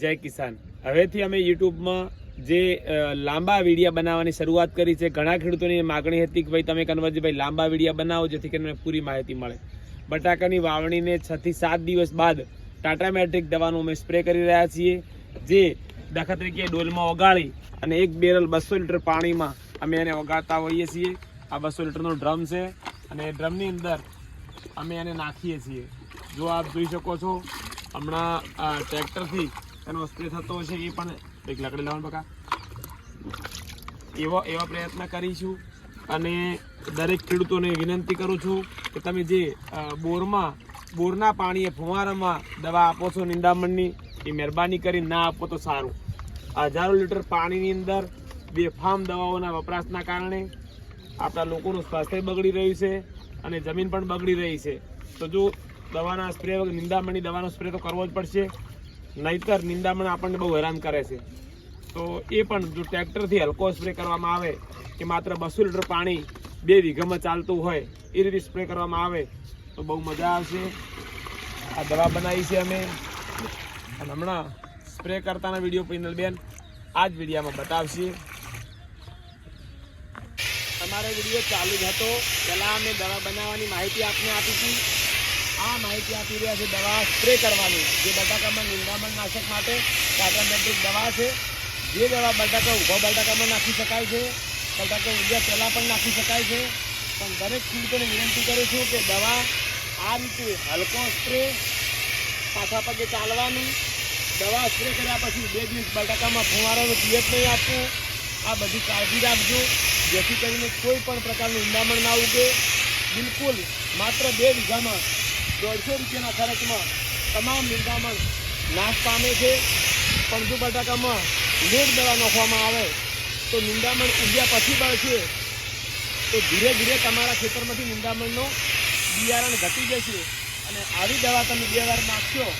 જય કિસાન. હવેથી અમે યુટ્યુબમાં જે લાંબા વિડીયા બનાવવાની શરૂઆત કરી છે, ઘણા ખેડૂતોની માગણી હતી કે ભાઈ તમે કન્વરજીભાઈ લાંબા વિડીયા બનાવો જેથી કરીને પૂરી માહિતી મળે. બટાકાની વાવણીને છ થી સાત દિવસ બાદ ટાટા મેટ્રિક દવાનું અમે સ્પ્રે કરી રહ્યા છીએ, જે દાખલા તરીકે ડોલમાં ઓગાળી અને એક બેરલ બસો લીટર પાણીમાં અમે એને ઓગાળતા હોઈએ છીએ. આ બસો લીટરનો ડ્રમ છે અને ડ્રમની અંદર અમે એને નાખીએ છીએ. જો આપ જોઈ શકો છો હમણાં, આ ટ્રેક્ટરથી એનો સ્પ્રે થતો હશે એ પણ એક લાકડી લાવવાનું બકા. એવો એવા પ્રયત્ન કરીશું અને દરેક ખેડૂતોને વિનંતી કરું છું કે તમે જે બોરમાં બોરના પાણીએ ફુવારામાં દવા આપો છો નિંદામણની, એ મહેરબાની કરી ના આપો તો સારું. હજારો લીટર પાણીની અંદર બેફામ દવાઓના વપરાશના કારણે આપણા લોકોનું સ્વાસ્થ્ય બગડી રહ્યું છે અને જમીન પણ બગડી રહી છે. તો જો દવાના સ્પ્રે વગર નિંદામણની દવાનો સ્પ્રે તો કરવો જ પડશે. નહીતર નિંદામણ આપણને બહુ હેરાન કરે છે. તો એ પણ જો ટ્રેક્ટરથી હલકો સ્પ્રે કરવામાં આવે કે માત્ર બસો લીટર પાણી બે વીઘામાં ચાલતું હોય, એ રીતે સ્પ્રે કરવામાં આવે, તો બહુ મજા આવશે. આ દવા બનાવી છે અમે. અને હમણાં સ્પ્રે કરતાના વીડિયો પિનલબેન આ જ વિડીયામાં બતાવશે. તમારો વીડિયો ચાલુ જ હતો. પહેલાં અમે દવા બનાવવાની માહિતી આપને આપી હતી. આ માહિતી આપી રહ્યા છે દવા સ્પ્રે કરવાની. જે બટાકામાં નિંદામણ નાશક માટે ટાટા દવા છે. જે દવા બટાકા ઊભા બટાકામાં નાખી શકાય છે. બટાકા ઉગ્યા પહેલાં પણ નાખી શકાય છે. પણ દરેક ખેડૂતોને વિનંતી કરું છું કે દવા આ રીતે હલકો સ્પ્રે, પાછા પગે ચાલવાનું. દવા સ્પ્રે કર્યા પછી બે દિવસ બટાકામાં ફુવારાનું પિયત નહીં આપવું. આ બધી કાળજી રાખજો. જેથી કરીને કોઈ પણ પ્રકારનું ઊંડામણ ના ઉગે. બિલકુલ માત્ર બે વીઘામાં દોઢસો રૂપિયાના ખર્ચમાં તમામ નિંદામણ નાશ પામે છે. પંજુ બટાકામાં લેટ દવા નાખવામાં આવે. તો નિંદામણ ઉગ્યા પછી પણ છે. તો ધીરે ધીરે તમારા ખેતરમાંથી નિંદામણનો બિયારણ ઘટી જશે. અને આવી દવા તમે બે વાર નાખશો,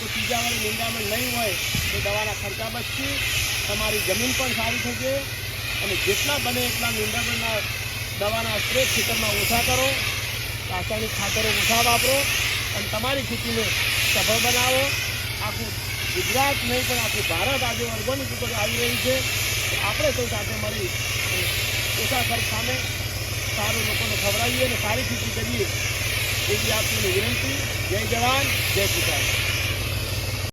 તો ત્રીજા વાર નિંદામણ નહીં હોય, તો દવાના ખર્ચા બચશે. તમારી જમીન પણ સારી થશે. અને જેટલા બને એટલા નિંદામણના દવાના સ્પ્રે ખેતરમાં ઓછા કરો. રાસાયણિક ખાતરો ઓછા વાપરો. અને તમારી ખેતીને સફળ બનાવો. આખું ગુજરાત નહીં, પણ આખું ભારત આજે ઓર્ગોનિક ઉપર આવી રહ્યું છે. આપણે સૌ સાથે મળી ઓછા ખર્ચ સામે સારું લોકોને ખવડાવીએ અને સારી ખેતી કરીએ. એવી આપની વિનંતી. જય જવાન, જય કિસાન.